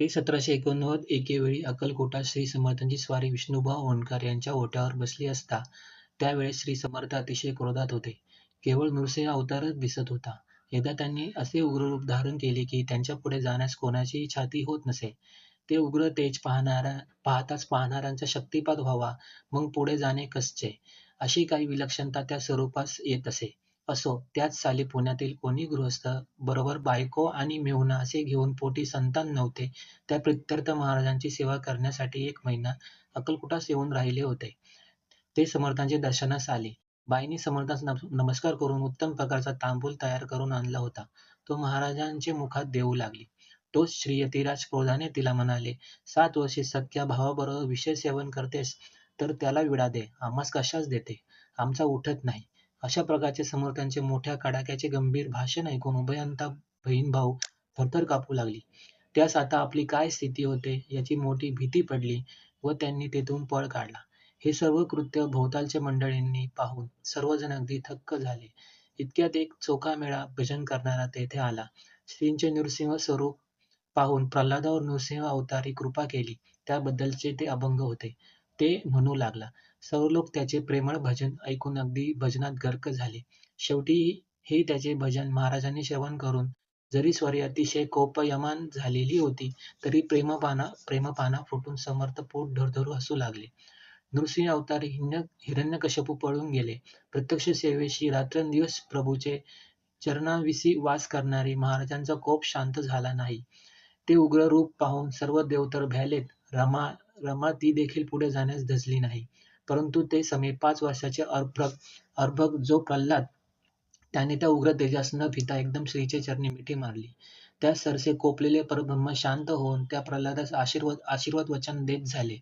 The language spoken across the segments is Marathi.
ते सतराशे एकोणनव्वद एकेवेळी अक्कलकोटात श्री समर्थांची स्वारी विष्णुबा ओंडकर यांच्या ओट्यावर बसली असता त्यावेळेस श्री समर्थ अतिशय क्रोधात होते. केवळ नृसिंह अवतारच दिसत होता. एकदा त्यांनी असे उग्र रूप धारण केले की त्यांच्या पुढे जाण्यास कोणाचीही छाती होत नसे. ते उग्र तेज पाहणारा पाहताच पाहणाऱ्यांचा शक्तिपात व्हावा मग पुढे जाणे कसचे अशी काही विलक्षणता त्या स्वरूपास येत असे. असो त्याच साली पुण्यातील कोणी गृहस्थ बरोबर बायको आणि मेहुणा असे घेऊन पोटी संतान नव्हते. त्या प्रित्यर्थ महाराजांची सेवा करण्यासाठी एक महिना अक्कलकोटास येऊन राहिले होते. ते समर्थांचे दर्शनास आले. बाईंनी समर्थास नमस्कार करून उत्तम प्रकारचा तांबूल तयार करून आणला होता. तो महाराजांचे मुखात देऊ लागली. तोच श्री यतिराज क्रोधाने तिला म्हणाले सात वर्षे सख्या भावाबरोबर विषय सेवन करतेस तर त्याला विडा दे. आम्हास कशाच देते? आमचा उठत नाही. अशा प्रकारचे समर्थांचे मोठ्या कडाक्याचे गंभीर भाषण ऐकून उभयंता बहीण भाऊ थरथर कापू लागली. त्यास आता आपली काय स्थिती होते याची मोठी भीती पडली व त्यांनी तेथून पळ काढला. हे सर्व कृत्य भोवतालच्या मंडळींनी पाहून सर्वजण अगदी थक्क झाले. इतक्यात एक चोखा मेळा भजन करणारा तेथे आला. श्रींचे नृसिंह स्वरूप पाहून प्रल्हादावर नृसिंह अवतारी कृपा केली. त्याबद्दलचे ते अभंग होते. ते म्हणू लागला. सर्व लोक त्याचे प्रेमळ भजन ऐकून अगदी भजनात गर्क झाले. शेवटी हे त्याचे भजन महाराजांनी श्रवण करून जरी स्वारी अतिशय कोपयमान झालेली होती तरी प्रेमपाना प्रेमपाना फुटून समर्थ पोट धरधरू हसू लागले. नृसिंह अवतार हिरण्य हिरण्यकश्यपू पळून गेले. प्रत्यक्ष सेवेशी रात्रंदिवस प्रभूचे चरणाविसी वास करणारी महाराजांचा कोप शांत झाला नाही. ते उग्र रूप पाहून सर्व देवतर भ्यालेत. रमा रमा ती देखील पुढे जाण्यास धजली नाही. परंतु ते समे पाच वर्षाचे अर्भक अर्भक जो प्रल्हाद त्याने त्या उग्र तेजास न भिता एकदम श्रीचे चरणी मिठी मारली. त्या सरसे कोपलेले परब्रह्म शांत होऊन त्या प्रल्हादास आशीर्वाद आशीर्वाद वचन देत झाले.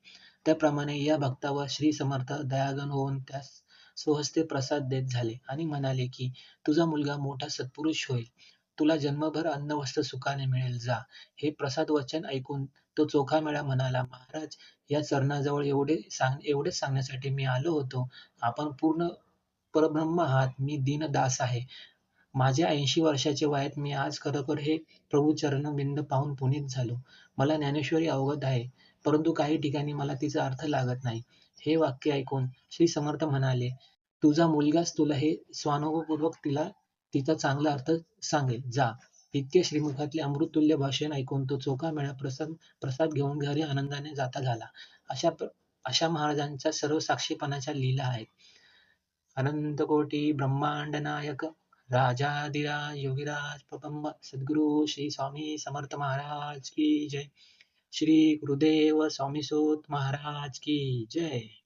त्याप्रमाणे या भक्तावर श्री समर्थ दयागन होऊन त्यास स्वहस्ते प्रसाद देत झाले आणि म्हणाले की तुझा मुलगा मोठा सत्पुरुष होईल. तुला जन्मभर अन्न वस्त्र सुखाने मिळेल जा. हे प्रसाद वचन ऐकून तो चोखा मेळा म्हणाला महाराज या चरणाजवळ एवढे सांग एवढेच सांगण्यासाठी मी आलो होतो. आपण पूर्ण परब्रह्म आहात. मी दीनदास आहे. माझ्या ऐंशी वर्षाच्या वयात मी आज खरोखर हे प्रभू चरणबिंद पाहून पुनीत झालो. मला ज्ञानेश्वरी अवगत आहे परंतु काही ठिकाणी मला तिचा अर्थ लागत नाही. हे वाक्य ऐकून श्री समर्थ म्हणाले तुझा मुलगाच तुला हे स्वानुभवपूर्वक तिला तिचा चांगला अर्थ सांगेल. जा. इतके श्रीमुखातले अमृततुल्य भाषण ऐकून तो चोखा मेळा प्रसाद प्रसाद घेऊन घरी आनंदाने जाता झाला. अशा अशा महाराजांच्या सर्व साक्षीपणाच्या लीला आहेत. अनंत कोटी ब्रह्मांड नायक राजाधिराज योगीराज प्रपंब सद्गुरु श्री स्वामी समर्थ महाराज की जय. श्री गुरुदेव स्वामी सूत महाराज की जय.